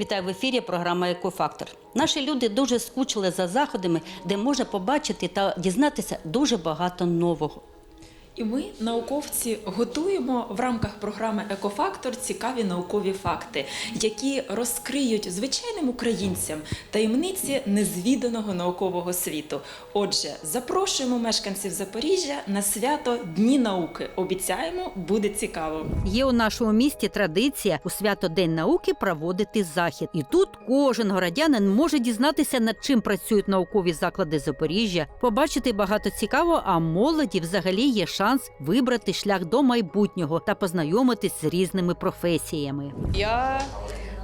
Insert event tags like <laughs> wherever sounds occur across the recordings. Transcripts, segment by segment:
Вітаю в ефірі. Програма Екофактор. Наші люди дуже скучили за заходами, де можна побачити та дізнатися дуже багато нового. І ми, науковці, готуємо в рамках програми Екофактор цікаві наукові факти, які розкриють звичайним українцям таємниці незвіданого наукового світу. Отже, запрошуємо мешканців Запоріжжя на свято Дні науки. Обіцяємо, буде цікаво. Є у нашому місті традиція у свято День науки проводити захід. І тут кожен городянин може дізнатися, над чим працюють наукові заклади Запоріжжя, побачити багато цікавого, а молоді взагалі є шанс вибрати шлях до майбутнього та познайомитись з різними професіями. Я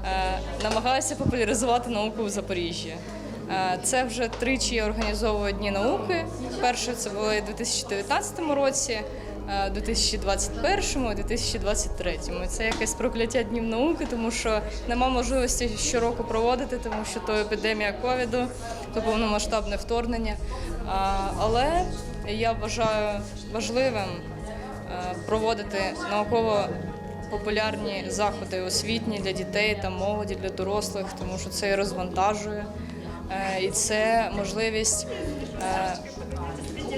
е, намагаюся популяризувати науку в Запоріжжі. Е, це вже тричі я організовую дні науки. Перше це було у 2019 році, е, 2021 і 2023. Це якесь прокляття днів науки, тому що нема можливості щороку проводити, тому що то епідемія ковіду, то повномасштабне вторгнення. Але я вважаю важливим е, проводити науково популярні заходи освітні для дітей та молоді, для дорослих, тому що це і розвантажує. Е, І це можливість, е,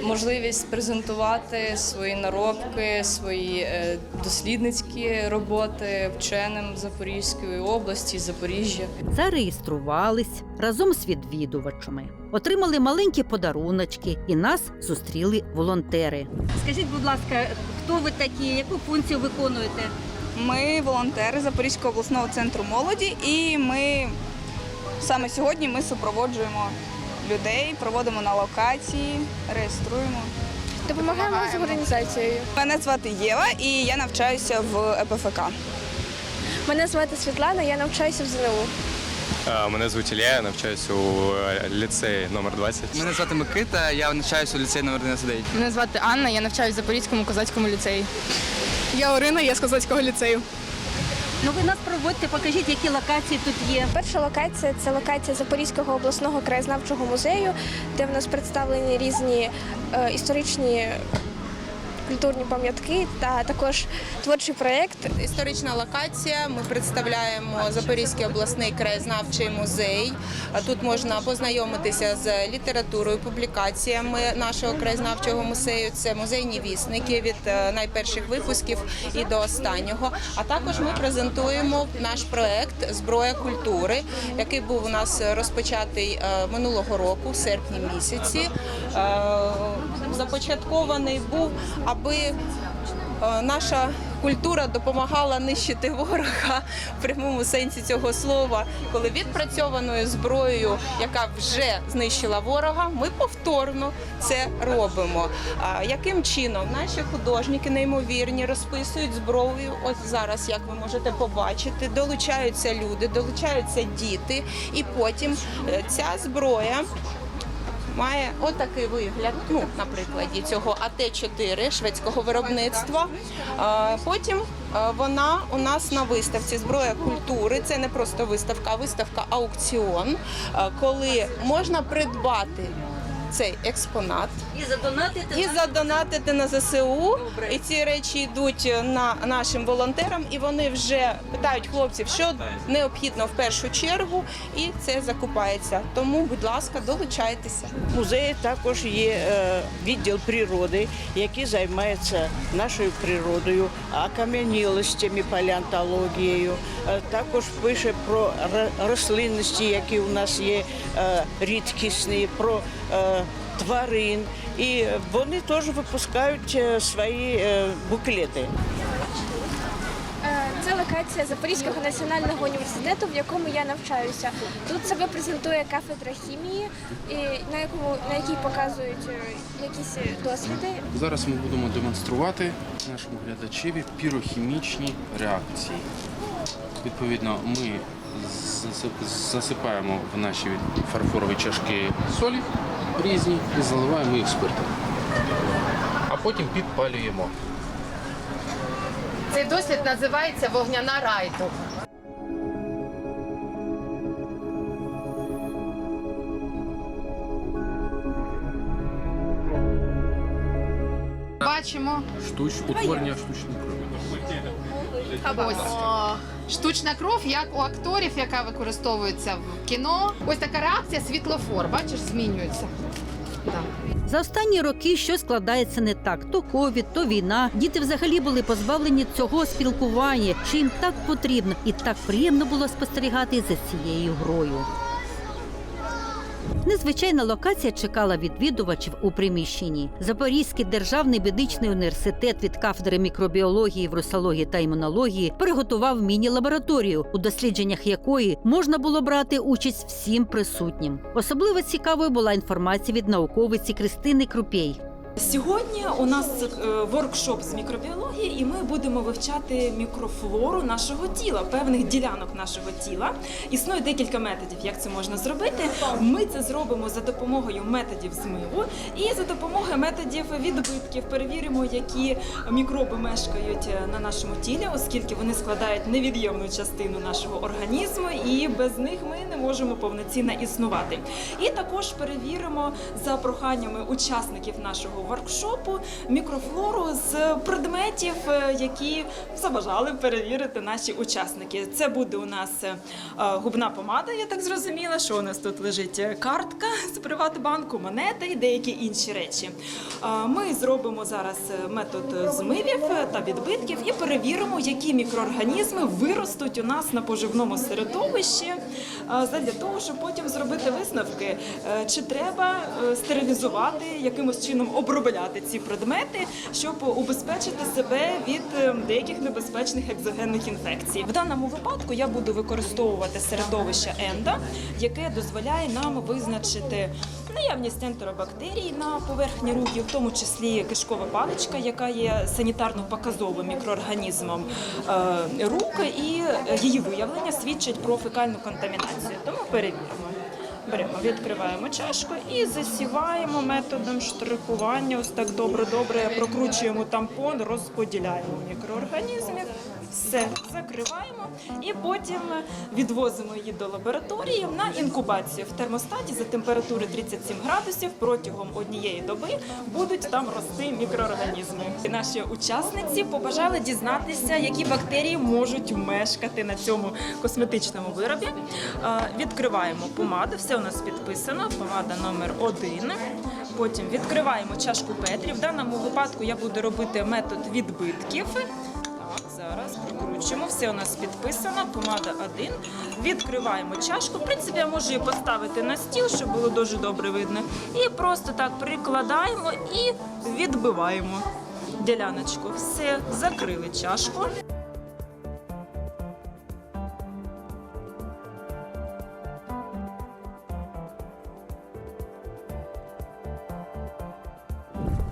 можливість презентувати свої наробки, свої е, дослідницькі роботи вченим Запорізької області, Запоріжжя. Зареєструвались разом з відвідувачами, отримали маленькі подаруночки і нас зустріли волонтери. Скажіть, будь ласка, хто ви такі, яку функцію виконуєте? Ми волонтери Запорізького обласного центру молоді, і ми саме сьогодні ми супроводжуємо людей, проводимо на локації, реєструємо. Допомагаємо з організацією. Мене звати Єва, і я навчаюся в ЕПФК. Мене звати Світлана, я навчаюся в ЗНУ. Мене звуть Ілля, я навчаюся у е, ліцеї номер 20. Мене звати Микита, я навчаюся у ліцеї номер 99. Мене звати Анна, я навчаюся в Запорізькому козацькому ліцеї. Я Орина, я з козацького ліцею. Ну ви нас проводьте, покажіть, які локації тут є. Перша локація це локація Запорізького обласного краєзнавчого музею, де в нас представлені різні е, історичні культурні пам'ятки та також творчий проєкт. Історична локація. Ми представляємо Запорізький обласний краєзнавчий музей. Тут можна познайомитися з літературою, публікаціями нашого краєзнавчого музею. Це музейні вісники від е, найперших випусків і до останнього. А також ми презентуємо наш проект Зброя культури, який був у нас розпочатий е, минулого року, в серпні місяці. Започаткований був, аби е, наша культура допомагала нищити ворога в прямому сенсі цього слова, коли відпрацьованою зброєю, яка вже знищила ворога, ми повторно це робимо. Яким чином наші художники неймовірні розписують зброю? Ось зараз, як ви можете побачити, долучаються люди, долучаються діти, і потім е, ця зброя має отакий вигляд, ну, на прикладі цього АТ-4 шведського виробництва. Потім вона у нас на виставці зброя культури. Це не просто виставка, а виставка аукціон, коли можна придбати цей експонат І задонатити і задонатити на ЗСУ. І ці речі йдуть на нашим волонтерам, і вони вже питають хлопців, що необхідно в першу чергу, і це закупається. Тому, будь ласка, долучайтеся. В музеї також є е, відділ природи, який займається нашою природою, окам'янілостями, палеонтологією. Е, Також пише про ро- рослинності, які у нас є е, рідкісні, про е, тварин. І вони теж випускають е, свої е, буклети. Е, Це локація Запорізького національного університету, в якому я навчаюся. Тут себе презентує кафедра хімії, на якому на якій показують е, якісь досліди. Зараз ми будемо демонструвати нашому глядачеві пірохімічні реакції. Відповідно, ми засипаємо в наші фарфорові чашки солі різні і заливаємо їх спиртом. А потім підпалюємо. Цей дослід називається вогняна райду. Бачимо Штуч, утворення штучної крові. ось Штучна кров, як у акторів, яка використовується в кіно. Ось така реакція світлофор, бачиш, змінюється. За останні роки щось складається не так: то ковід, то війна. Діти взагалі були позбавлені цього спілкування, що їм так потрібно, і так приємно було спостерігати за цією грою. Незвичайна локація чекала відвідувачів у приміщенні. Запорізький державний медичний університет від кафедри мікробіології, вірусології та імунології приготував міні-лабораторію, у дослідженнях якої можна було брати участь всім присутнім. Особливо цікавою була інформація від науковиці Кристини Крупєй. Сьогодні у нас е, воркшоп з мікробіології, і ми будемо вивчати мікрофлору нашого тіла, певних ділянок нашого тіла. Існує декілька методів, як це можна зробити. Ми це зробимо за допомогою методів змиву і за допомогою методів відбитків. Перевіримо, які мікроби мешкають е, на нашому тілі, оскільки вони складають невід'ємну частину нашого організму, і без них ми не можемо повноцінно існувати. І також перевіримо за проханнями учасників нашого воркшопу мікрофлору з предметів, е, які забажали перевірити наші учасники. Це буде у нас е, губна помада, я так зрозуміла, що у нас тут лежить е, картка з Приватбанку, монета і деякі інші речі. Ми зробимо зараз метод змивів та відбитків і перевіримо, які мікроорганізми виростуть у нас на поживному середовищі, задля того, щоб потім зробити висновки, е, чи треба е, стерилізувати, якимось чином обробляти ці предмети, щоб убезпечити себе від е, деяких небезпечних екзогенних інфекцій. В даному випадку я буду використовувати середовище енда, яке дозволяє нам визначити наявність ентеробактерій на поверхні руків, в тому числі кишкова паличка, яка є санітарно-показовим мікроорганізмом е, рук, і е, її виявлення свідчить про фекальну контамінацію. Тому перевіримо. Беремо, відкриваємо чашку і засіваємо методом штрихування. Ось так добре-добре прокручуємо тампон, розподіляємо мікроорганізмів. Все закриваємо і потім відвозимо її до лабораторії на інкубацію в термостаті за температури 37 градусів протягом однієї доби будуть там рости мікроорганізми. Наші учасниці побажали дізнатися, які бактерії можуть мешкати на цьому косметичному виробі. Е, Відкриваємо помаду, все у нас підписано. Помада номер один. Потім відкриваємо чашку Петрі. В даному випадку я буду робити метод відбитків. Так, зараз прикручуємо. Все у нас підписано. Помада 1. Відкриваємо чашку. В принципі, я можу її поставити на стіл, щоб було дуже добре видно. І просто так прикладаємо і відбиваємо діляночку. Все, закрили чашку.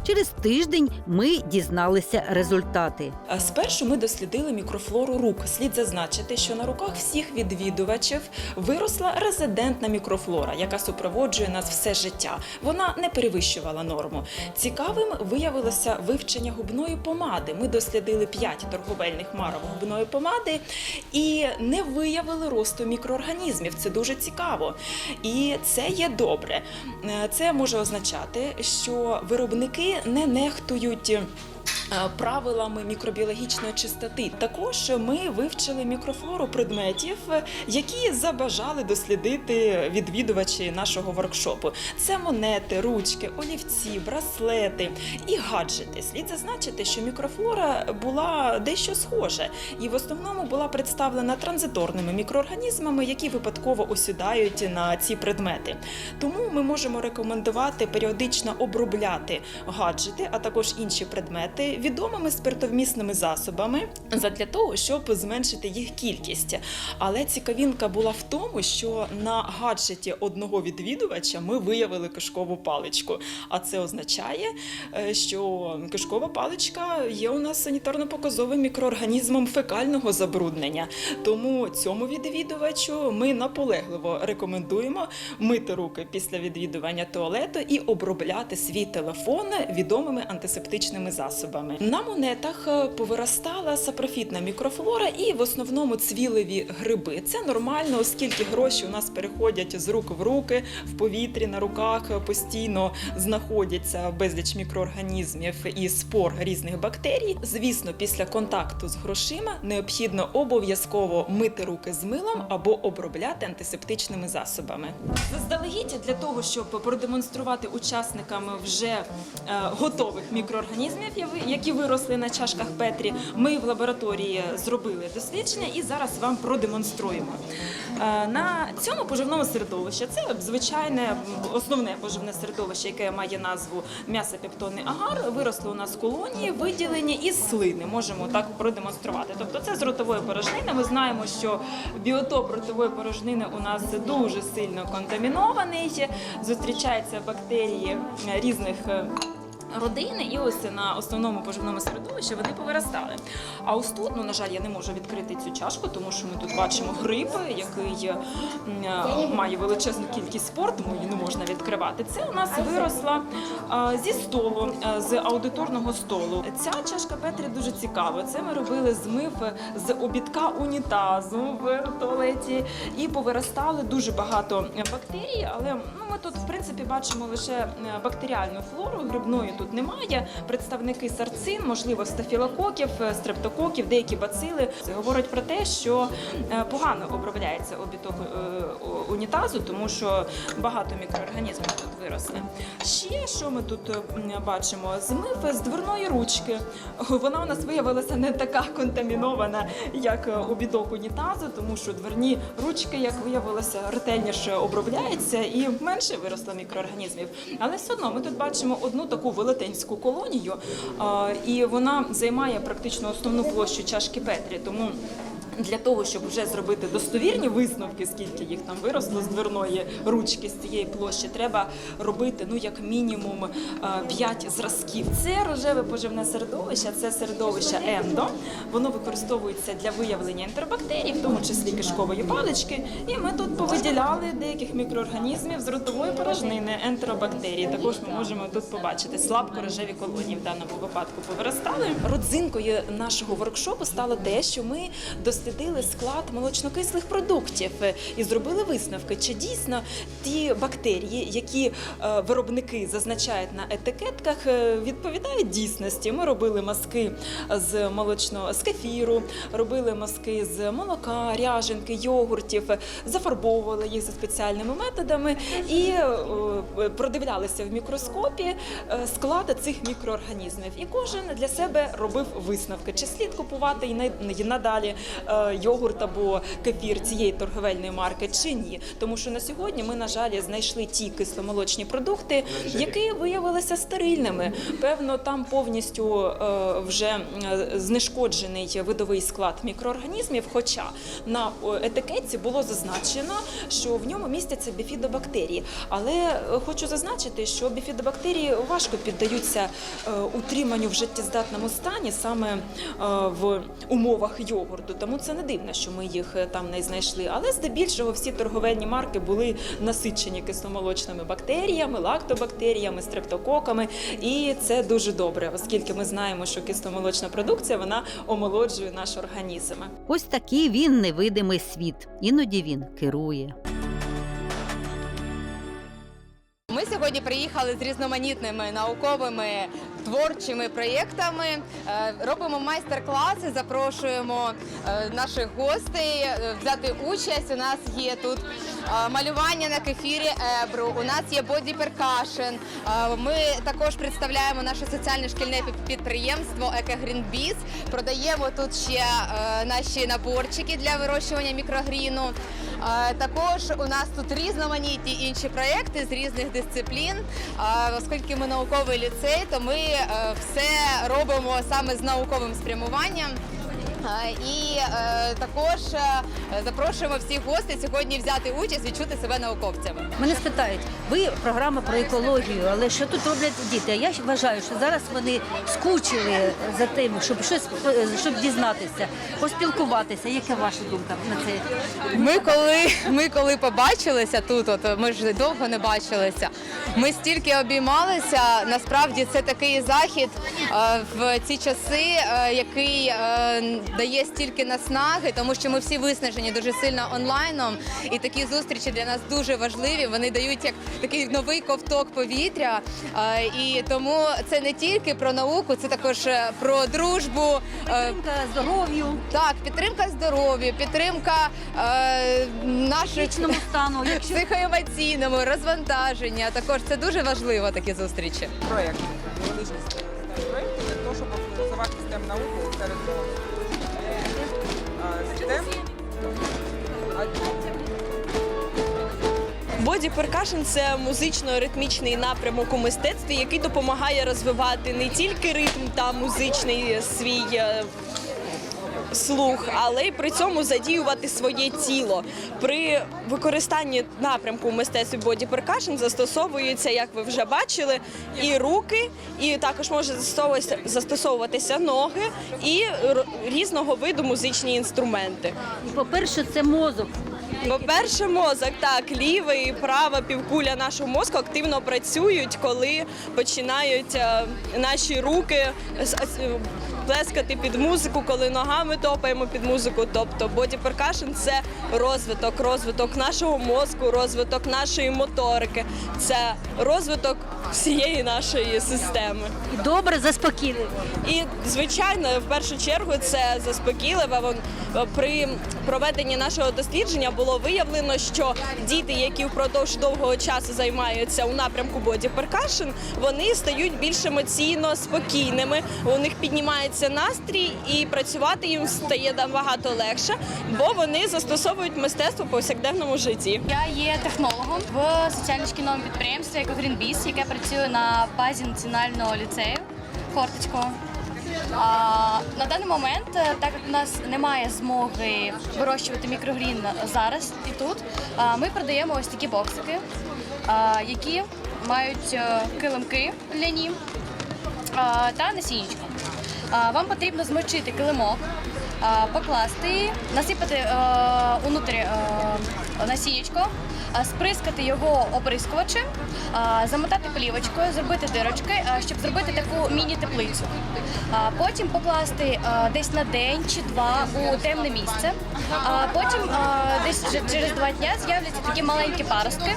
Через тиждень ми дізналися результати. Спершу ми дослідили мікрофлору рук. Слід зазначити, що на руках всіх відвідувачів виросла резидентна мікрофлора, яка супроводжує нас все життя. Вона не перевищувала норму. Цікавим виявилося вивчення губної помади. Ми дослідили 5 торговельних марок губної помади і не виявили росту мікроорганізмів. Це дуже цікаво. І це є добре. Е, Це може означати, що виробники не нехтують. Е, Правилами мікробіологічної чистоти також ми вивчили мікрофлору предметів, які забажали дослідити відвідувачі нашого воркшопу. Це монети, ручки, олівці, браслети і гаджети. Слід зазначити, що мікрофлора була дещо схожа і в основному була представлена транзиторними мікроорганізмами, які випадково осідають на ці предмети. Тому ми можемо рекомендувати періодично обробляти гаджети, а також інші предмети відомими спиртовмісними засобами задля того, щоб зменшити їх кількість. Але цікавинка була в тому, що на гаджеті одного відвідувача ми виявили кишкову паличку. А це означає, е, що кишкова паличка є у нас санітарно-показовим мікроорганізмом фекального забруднення. Тому цьому відвідувачу ми наполегливо рекомендуємо мити руки після відвідування туалету і обробляти свій телефон відомими антисептичними засобами. Мікроорганізмами. На монетах е, повиростала сапрофітна мікрофлора і в основному цвілеві гриби. Це нормально, оскільки гроші у нас переходять з рук в руки в повітрі на руках е, постійно знаходяться безліч мікроорганізмів і спор різних бактерій. Звісно, після контакту з грошима необхідно обов'язково мити руки з милом або обробляти антисептичними засобами. Заздалегідь для того, щоб продемонструвати учасникам вже е, готових мікроорганізмів, яви- які виросли на чашках Петрі, ми в лабораторії зробили дослідження і зараз вам продемонструємо. Е, На цьому поживному середовищі це звичайне основне поживне середовище, яке має назву м'ясопептонний агар. Виросли у нас колонії, виділені із слини. Можемо так продемонструвати. Тобто це з ротової порожнини. Ми знаємо, що біотоп ротової порожнини у нас дуже сильно контамінований. Зустрічаються бактерії е, різних. Родини, і ось на основному поживному середовищі вони повиростали. А ось тут, ну на жаль, я не можу відкрити цю чашку, тому що ми тут бачимо гриб, який має величезну кількість спор, тому її не можна відкривати. Це у нас виросла зі столу, з аудиторного столу. Ця чашка Петрі дуже цікава. Це ми робили змив з обідка унітазу в туалеті і повиростали дуже багато бактерій, але ну, ми тут в принципі бачимо лише е, бактеріальну флору, грибної тут немає. Представники сарцин, можливо, стафілококів, е, стрептококів, деякі бацили. говорять про те, що е, погано обробляється обідок е, унітазу, тому що багато мікроорганізмів тут виросли. Ще що ми тут е, бачимо? Змив з дверної ручки. Вона у нас виявилася не така контамінована, як е, обідок унітазу, тому що дверні ручки, як виявилося, ретельніше обробляються і менше виросло мікроорганізмів. Але все одно ми тут бачимо одну таку велетенську колонію, і вона займає практично основну площу чашки Петрі. Тому для того, щоб вже зробити достовірні висновки, скільки їх там виросло з дверної ручки з цієї площі, треба робити ну як мінімум 5 зразків. Це рожеве поживне середовище, це середовище ендо. Воно використовується для виявлення ентеробактерій, в тому числі кишкової палички. І ми тут повиділяли деяких мікроорганізмів з ротової порожнини ентеробактерії. Також ми можемо тут побачити слабко рожеві колонії в даному випадку повиростали. Родзинкою нашого воркшопу стало те, що ми дослідили склад молочнокислих продуктів е, і зробили висновки, чи дійсно ті бактерії, які е, виробники зазначають на етикетках, е, відповідають дійсності. Ми робили маски з молочного з кефіру, робили маски з молока, ряженки, йогуртів, зафарбовували їх за спеціальними методами і продивлялися в мікроскопі склад цих мікроорганізмів. І кожен для себе робив висновки, чи слід купувати і надалі йогурт або кефір цієї торговельної марки, чи ні. Тому що на сьогодні ми, на жаль, знайшли ті кисломолочні продукти, які виявилися стерильними. Певно, там повністю е, вже е, знешкоджений видовий склад мікроорганізмів. Хоча на етикетці було зазначено, що в ньому містяться біфідобактерії. Але е, хочу зазначити, що біфідобактерії важко піддаються утриманню в життєздатному стані саме в умовах йогурту. Тому це не дивно, що ми їх е, там не знайшли. Але здебільшого всі торговельні марки були насичені кисломолочними бактеріями, лактобактеріями, стрептококами. І це дуже добре, оскільки ми знаємо, що кисломолочна продукція вона омолоджує наш організм. Ось такий він невидимий світ. Іноді він керує. Ми сьогодні приїхали з різноманітними науковими творчими проєктами. Е, Робимо майстер-класи, запрошуємо е, наших гостей е, взяти участь. У нас є тут малювання на кефірі Ебру. У нас є боді перкашен. Ми також представляємо наше соціальне шкільне під- підприємство Екогрінбіз. Продаємо тут ще наші наборчики для вирощування мікрогріну. Також у нас тут різноманітні інші проекти з різних дисциплін. Оскільки ми науковий ліцей, то ми все робимо саме з науковим спрямуванням. Е, І е, також е, запрошуємо всіх гостей сьогодні взяти участь, відчути себе науковцями. Мене спитають, ви програма про екологію, але що тут роблять діти? Я вважаю, що зараз вони скучили за тим, щоб щось щоб дізнатися, поспілкуватися. Яка ваша думка на це? Ми коли ми коли побачилися тут, от ми ж довго не бачилися. Ми стільки обіймалися. Насправді це такий захід е, в ці часи, е, який е, дає стільки наснаги, тому що ми всі виснажені дуже сильно онлайном. І такі зустрічі для нас дуже важливі. Вони дають як такий новий ковток повітря. І тому це не тільки про науку, це також е, про дружбу. е, Підтримка здоров'ю, так, підтримка здоров'я, підтримка е, фізичному стану. <laughs> Якщо психоемоційному, розвантаження. Також це дуже важливо такі зустрічі. проєкт, невеличкий проєкт для того, щоб популяризувати науку серед молоді. Боді перкашн це музично-ритмічний напрямок у мистецтві, який допомагає розвивати не тільки ритм та музичний свій е, слух, але й при цьому задіювати своє тіло. При використанні напрямку у мистецтві боді перкашн застосовуються, як ви вже бачили, і руки, і також може застосовуватися- застосовуватися ноги і різного виду музичні інструменти. по-перше, це мозок. По-перше, мозок так, ліва і права півкуля нашого мозку активно працюють, коли починають е, наші руки с- с- плескати під музику, коли ногами топаємо під музику. Тобто боді перкашн це розвиток, розвиток нашого мозку, розвиток нашої моторики, це розвиток всієї нашої системи. І добре заспокійливо. І звичайно, в першу чергу це заспокійливо. При проведенні нашого дослідження було виявлено, що діти, які впродовж довгого часу займаються у напрямку боді перкашн, вони стають більш емоційно спокійними. У них піднімається настрій, і працювати їм стає набагато легше, бо вони застосовують мистецтво в повсякденному житті. Я є технологом в соціально-шкільному підприємстві «Екогрінбіс», яке працює на базі національного ліцею Хортицького. А, на даний момент, е, так як у нас немає змоги вирощувати мікрогрін зараз і тут, ми продаємо ось такі боксики, які мають е, килимки ляні а, та насіннячко. Вам потрібно змочити килимок, покласти, насипати внутрі унутрі е, насіннячко, а, сприскати його оприскувачем, замотати плівочкою, зробити дирочки, щоб зробити таку міні-теплицю. Потім покласти е, десь на день чи два у темне місце. А потім е, десь через два дні з'являться такі маленькі паростки,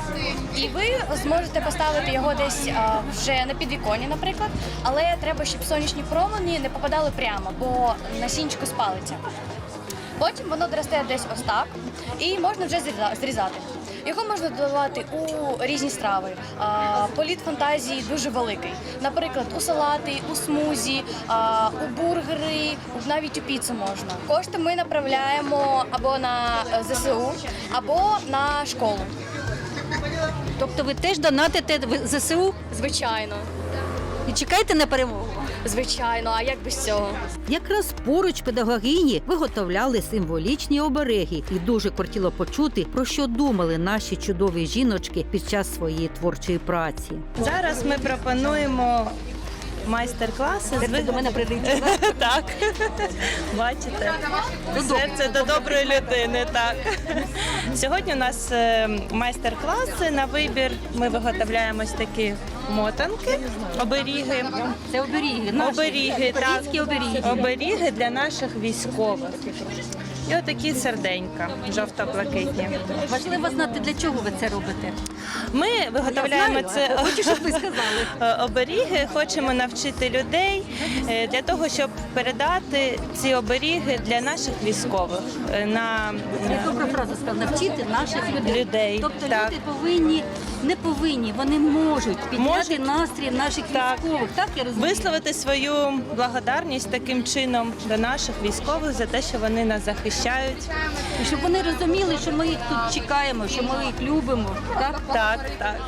і ви зможете поставити його десь е, вже на підвіконні, наприклад. Але треба, щоб сонячні промені не попадали прямо, бо насінчику спалиться. Потім воно доросте десь ось так, і можна вже зріза- зрізати. Його можна додавати у різні страви. Політ фантазії дуже великий. Наприклад, у салати, у смузі, у бургери, навіть у піцу можна. Кошти ми направляємо або на ЗСУ, або на школу. Тобто ви теж донатите в ЗСУ Звичайно, і чекаєте на перемогу. Звичайно. А як без цього? Якраз поруч педагогині виготовляли символічні обереги, і дуже кортіло почути, про що думали наші чудові жіночки під час своєї творчої праці. Зараз ми пропонуємо майстер-класи. Серце до мене прилетіло. <laughs> Так, бачите, серце до доброї людини. Так сьогодні у нас е, майстер-класи на вибір. Ми виготовляємось такі мотанки, оберіги. Це оберіги, наші Оберіги, так. українські оберіги. Оберіги для наших військових. І отакі серденька жовто-блакитні. Важливо знати, для чого ви це робите. Ми виготовляємо це хочу, щоб ви сказали. <laughs> е, оберіги. Хочемо навчити людей е, для того, щоб передати ці оберіги для наших військових е, на Я добра фраза сказала, навчити наших людей. людей. Тобто так. люди повинні, не повинні, вони можуть підняти настрій наших Так. військових. Так я розумію? Висловити свою благодарність таким чином до наших військових за те, що вони нас захищають. І щоб вони розуміли, що ми їх тут чекаємо, що ми їх любимо. Так? Так, так.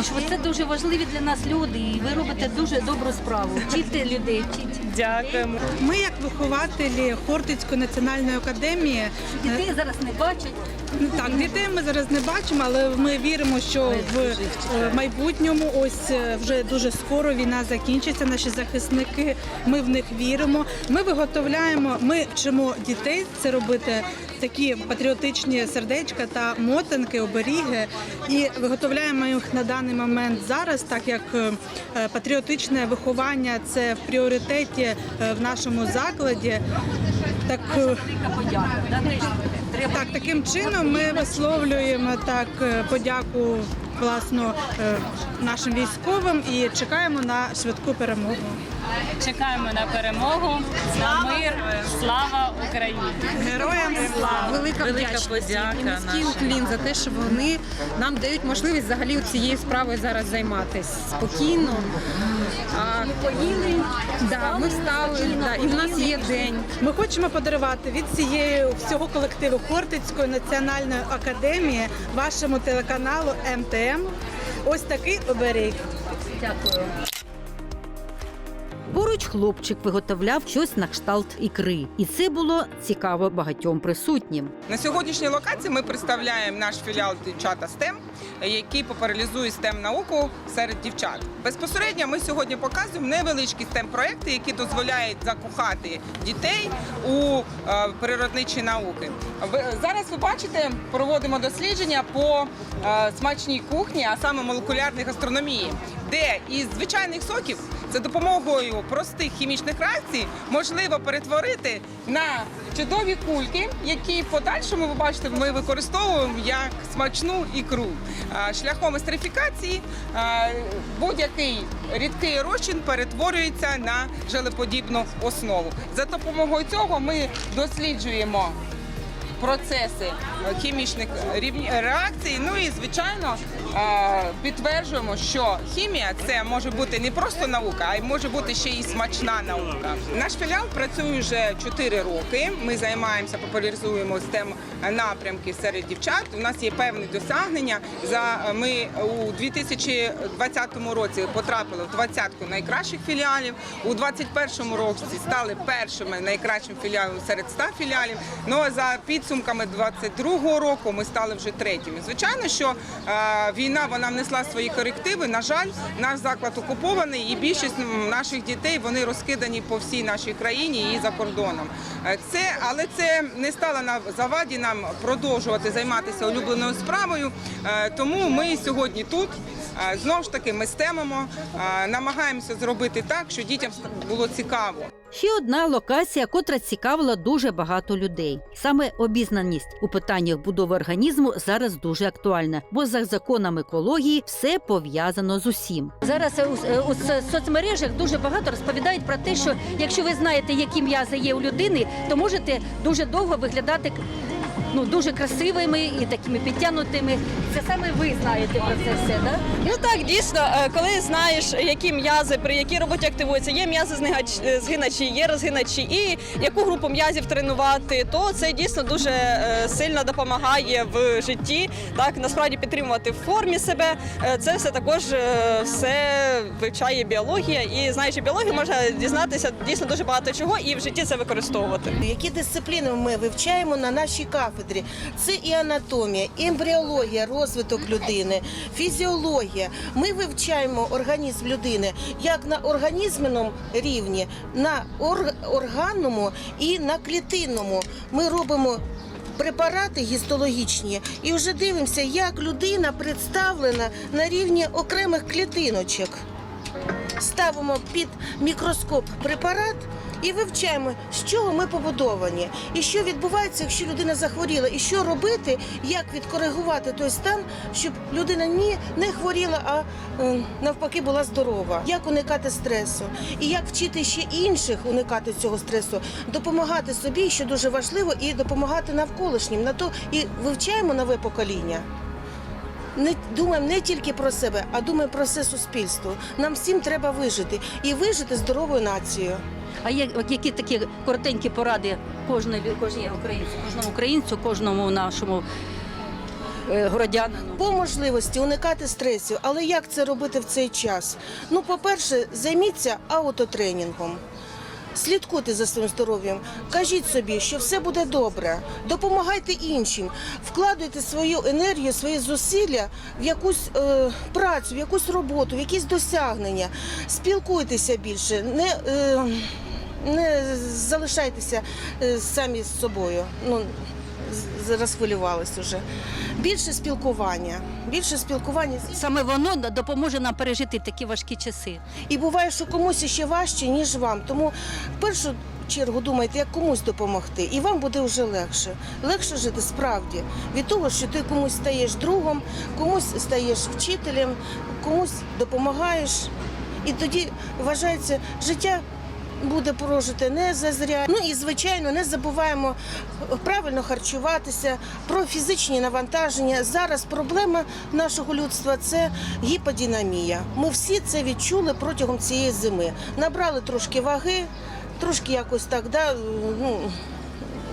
І що це дуже важливі для нас люди, і ви робите дуже добру справу. Вчите людей, вчіть. Дякуємо. Ми, як вихователі Хортицької національної академії, Дітей зараз не бачать. Ну, Так, дітей ми зараз не бачимо, але ми віримо, що в е, майбутньому ось е, вже дуже скоро війна закінчиться. Наші захисники, ми в них віримо. Ми виготовляємо, ми вчимо дітей це робити. Такі патріотичні сердечка та мотанки, оберіги, і виготовляємо їх на даний момент зараз, так як е, патріотичне виховання це в пріоритеті в нашому закладі. Так е, так, таким чином ми висловлюємо так е, подяку власно е, нашим військовим і чекаємо на швидку перемогу. Чекаємо на перемогу, на мир. Слава Україні! Героям слава! Велика, вдячність і низький уклін за те, що вони нам дають можливість взагалі цією справою зараз займатися спокійно. А, да, ми встали, да, і в нас є день. Ми хочемо подарувати від цієї всього колективу Хортицької національної академії вашому телеканалу МТМ ось такий оберіг. Дякую. Хлопчик виготовляв щось на кшталт ікри, і це було цікаво багатьом присутнім. На сьогоднішній локації ми представляємо наш філіал дівчата STEM, який популяризує STEM науку серед дівчат. Безпосередньо ми сьогодні показуємо невеличкі STEM проекти, які дозволяють закохати дітей у е, природничі науки. Зараз ви бачите, проводимо дослідження по е, смачній кухні, а саме молекулярній гастрономії, де із звичайних соків за допомогою простих хімічних реакцій можливо перетворити на чудові кульки, які в подальшому ви бачите, ми використовуємо як смачну ікру. Шляхом естерифікації будь-який рідкий розчин перетворюється на желеподібну основу. За допомогою цього ми досліджуємо процеси хімічних реакцій. Ну і звичайно підтверджуємо, що хімія це може бути не просто наука, а й може бути ще й смачна наука. Наш філіал працює вже 4 роки. Ми займаємося, популяризуємо STEM напрямки серед дівчат. У нас є певні досягнення. За е, ми у 2020 році потрапили в двадцятку найкращих філіалів. У 2021 році стали першими найкращим філіалом серед 100 філіалів. Ну а за підсумками 2022 року ми стали вже третіми. Звичайно, що е, війна вона внесла свої корективи. На жаль, наш заклад окупований, і більшість наших дітей вони розкидані по всій нашій країні і за кордоном. Е, Це, але це не стало на заваді нам продовжувати займатися улюбленою справою. Е, Тому ми сьогодні тут. Знову ж таки, ми стемимо, намагаємося зробити так, щоб дітям було цікаво. Ще одна локація, котра цікавила дуже багато людей. Саме обізнаність у питаннях будови організму зараз дуже актуальна, бо за законом екології все пов'язано з усім. Зараз е, у, е, соцмережах дуже багато розповідають про те, що якщо ви знаєте, які м'язи є у людини, то можете дуже довго виглядати ну дуже красивими і такими підтягнутими. Це саме ви знаєте про це все, да? Ну так, дійсно, е, коли знаєш, які м'язи, при якій роботі активуються, є м'язи згиначі, є розгиначі, і яку групу м'язів тренувати, то це дійсно дуже е, сильно допомагає в житті. Так, насправді підтримувати в формі себе. Е, Це все також все вивчає біологія. І знаючи біологію, можна дізнатися дійсно дуже багато чого і в житті це використовувати. Які дисципліни ми вивчаємо на нашій кафедрі? Це і анатомія, і ембріологія, розвиток людини, фізіологія. Ми вивчаємо організм людини як на організменому рівні, на органному і на клітинному. Ми робимо. Препарати гістологічні і вже дивимося, як людина представлена на рівні окремих клітиночок ставимо під мікроскоп препарат і вивчаємо, з чого ми побудовані, і що відбувається, якщо людина захворіла, і що робити, як відкоригувати той стан, щоб людина ні не хворіла, а е, навпаки була здорова. Як уникати стресу, і як вчити ще інших уникати цього стресу, допомагати собі, що дуже важливо, і допомагати навколишнім. На то і вивчаємо нове покоління не думаємо не тільки про себе, а думаємо про все суспільство. Нам всім треба вижити і вижити здоровою нацією. А є які такі коротенькі поради кожної кожній українцю, кожному українцю, кожному нашому е, городянину? По можливості уникати стресів, але як це робити в цей час? Ну, по-перше, займіться аутотренінгом. Слідкуйте за своїм здоров'ям, кажіть собі, що все буде добре. Допомагайте іншим, вкладуйте свою енергію, свої зусилля в якусь е, працю, в якусь роботу, в якісь досягнення. Спілкуйтеся більше, не, е, не залишайтеся е, самі з собою. Ну, з- уже. Більше спілкування. Більше спілкування. Саме воно допоможе нам пережити такі важкі часи. І буває, що комусь ще важче, ніж вам. Тому в першу чергу думайте, як комусь допомогти, і вам буде вже легше. Легше жити справді від того, що ти комусь стаєш другом, комусь стаєш вчителем, комусь допомагаєш. І тоді вважається життя. Буде порожити не зазря. Ну і звичайно, не забуваємо правильно харчуватися, про фізичні навантаження. Зараз проблема нашого людства це гіподінамія. Ми всі це відчули протягом цієї зими. Набрали трошки ваги, трошки якось так, да, ну,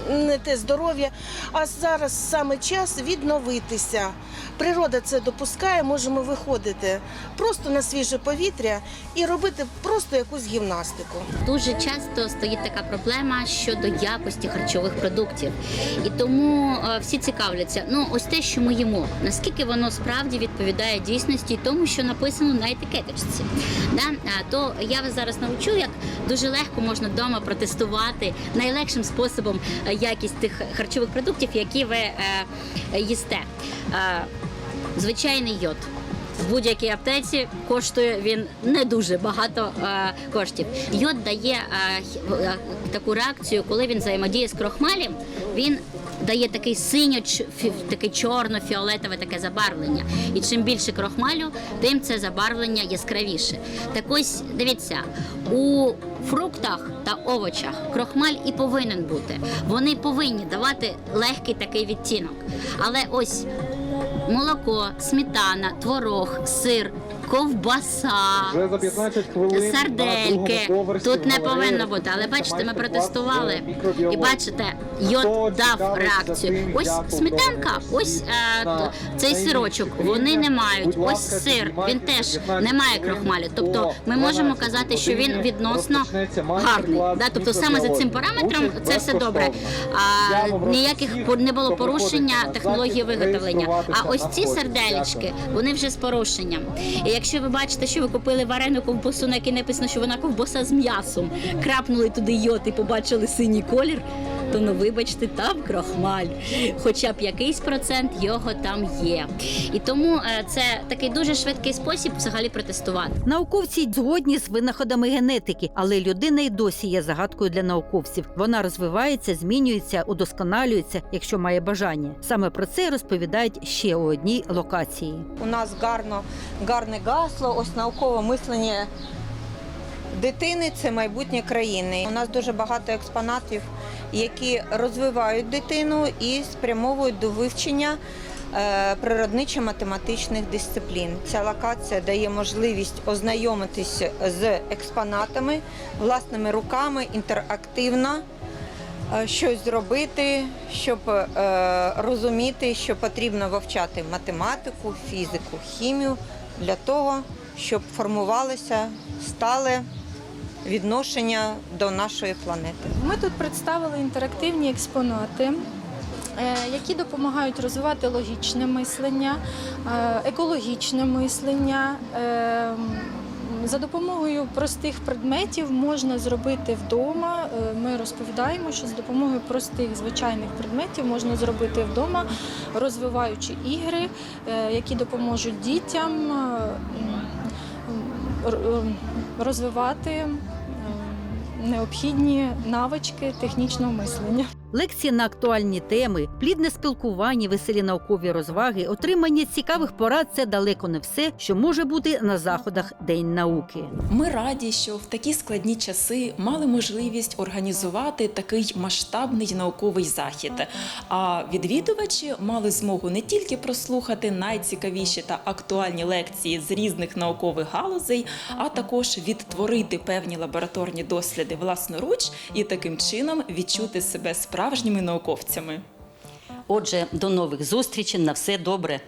не те здоров'я. А зараз саме час відновитися. Природа це допускає, можемо виходити просто на свіже повітря і робити просто якусь гімнастику. Дуже часто стоїть така проблема щодо якості харчових продуктів, і тому е, всі цікавляться. Ну, ось те, що ми їмо, наскільки воно справді відповідає дійсності і тому, що написано на етикеточці. Да? То я вас зараз навчу, як дуже легко можна вдома протестувати найлегшим способом е, якість тих харчових продуктів, які ви е, їсте. Е, Звичайний йод. В будь-якій аптеці коштує він не дуже багато е, коштів. Йод дає хі- е, таку реакцію, коли він взаємодіє з крохмалем, він дає такий синьо такий чорно-фіолетове таке забарвлення. І чим більше крохмалю, тим це забарвлення яскравіше. Так ось дивіться, у фруктах та овочах крохмаль і повинен бути. Вони повинні давати легкий такий відтінок. Але ось молоко, сметана, творог, сир, ковбаса, Вже за 15 хвилин сардельки. Тут не повинно бути, але бачите, ми протестували і бачите, йод дав реакцію. Ось сметанка, ось е, цей сирочок. Вони не мають. Ось сир. Він теж не має крохмалю. Тобто ми можемо казати, що він відносно гарний. Да? Тобто саме за цим параметром це все добре. А, ніяких не було порушення технології виготовлення. А ось ці Дякую. вони вже з порушенням. І якщо ви бачите, що ви купили варену ковбасу, на якій написано, що вона ковбаса з м'ясом, крапнули туди йод і побачили синій колір, то ну вибачте, там крохмаль. Хоча б якийсь процент його там є. І тому е, це такий дуже швидкий спосіб взагалі протестувати. Науковці згодні з винаходами генетики, але людина й досі є загадкою для науковців. Вона розвивається, змінюється, удосконалюється, якщо має бажання. Саме про це розповідають ще у одній локації. У нас гарно, гарне гасло, ось наукове мислення дитини це майбутнє країни. У нас дуже багато експонатів, які розвивають дитину і спрямовують до вивчення е, природничо-математичних дисциплін. Ця локація дає можливість ознайомитися з експонатами власними руками інтерактивно. е, Щось зробити, щоб е, розуміти, що потрібно вивчати математику, фізику, хімію для того, щоб формувалося стале відношення до нашої планети. Ми тут представили інтерактивні експонати, е, які допомагають розвивати логічне мислення, е, екологічне мислення. Е, За допомогою простих предметів можна зробити вдома. Ми розповідаємо, що за допомогою простих звичайних предметів можна зробити вдома, розвиваючи ігри, які допоможуть дітям розвивати необхідні навички технічного мислення. Лекції на актуальні теми, плідне спілкування, веселі наукові розваги, отримання цікавих порад це далеко не все, що може бути на заходах День науки. Ми раді, що в такі складні часи мали можливість організувати такий масштабний науковий захід. А відвідувачі мали змогу не тільки прослухати найцікавіші та актуальні лекції з різних наукових галузей, а також відтворити певні лабораторні досліди власноруч і таким чином відчути себе справжніми науковцями. Отже, до нових зустрічей. На все добре.